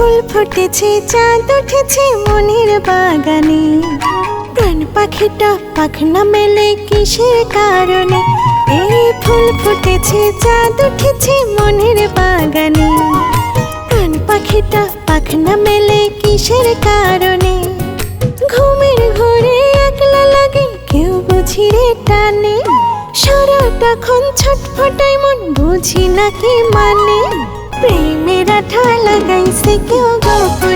ফুটেছে, চাঁদ উঠেছে মনের বাগানে। প্রাণ পাখিটা পাখনা মেলে কিসের কারণে? এই ফুল ফুটেছে, চাঁদ উঠেছে মনের বাগানে। প্রাণ পাখিটা পাখনা মেলে কিসের কারণে? ঘুমের ঘরে একলা লাগে কেউ বুঝি রে টানে সারাটাক্ষণ ছটফটাই মন বুঝি নাকি মানে। প্রেমের আঠা লাগাইছে কেউ গোপনে গোপনে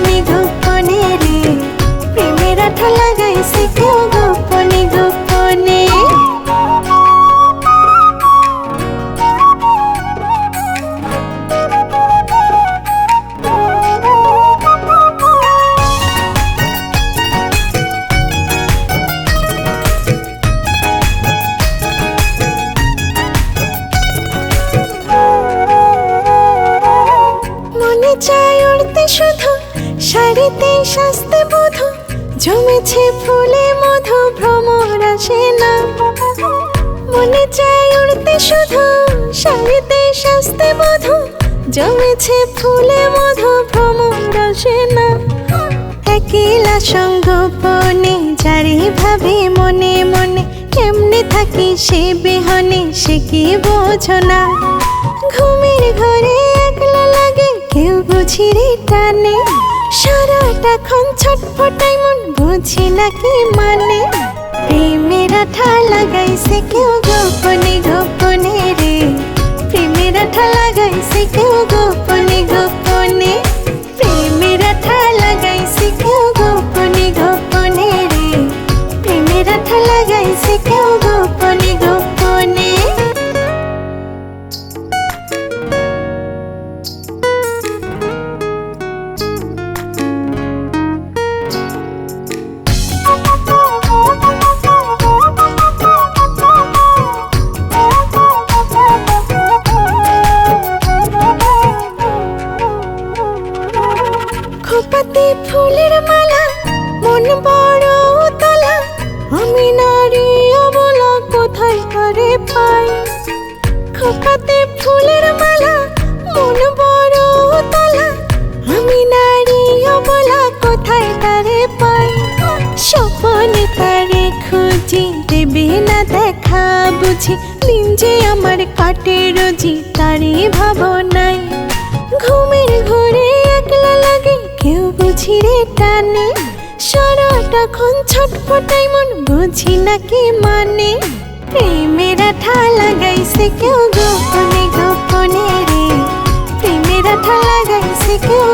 চায় উড়তে শুধু শাড়িতে সাজতে বধু জমেছে ফুলে মধু, ভ্রমর আসে না। মনে চায় উড়তে শুধু শাড়িতে সাজতে বধু জমেছে ফুলে মধু, ভ্রমর আসে না। একলা সঙ্গোপনে যারে ভাবে মনে মনে, কেমনে থাকি সে বিহনে, সে কি বোঝো না। ঘুমের ঘরে একলা লাগে কেউ বুঝি রে টানে সারাটাক্ষণ ছটফটাই মন বুঝি না নাকি মানে। প্রেমের আঠা লাগাইছে কেউ গোপনে। ফুলের মালা, মন বড় তলা আমি নারী অবলা, কোথায় করে পাই? খোপাতে ফুলের মালা, মন বড় তলা আমি নারী অবলা, কোথায় তারে পাই? স্বপনে তারে খুঁজি, দেবে না দেখা বুঝি। দিন যে আমার কাটে রোজি, তারই ভাবনায় কেউ টানে। সারাটাক্ষণ ছটফটাই মন বুঝি না কি মানে। প্রেমের আঠা লাগাইছে কেউ গোপনে গোপনে রে। প্রেমের আঠা লাগাইছে কেউ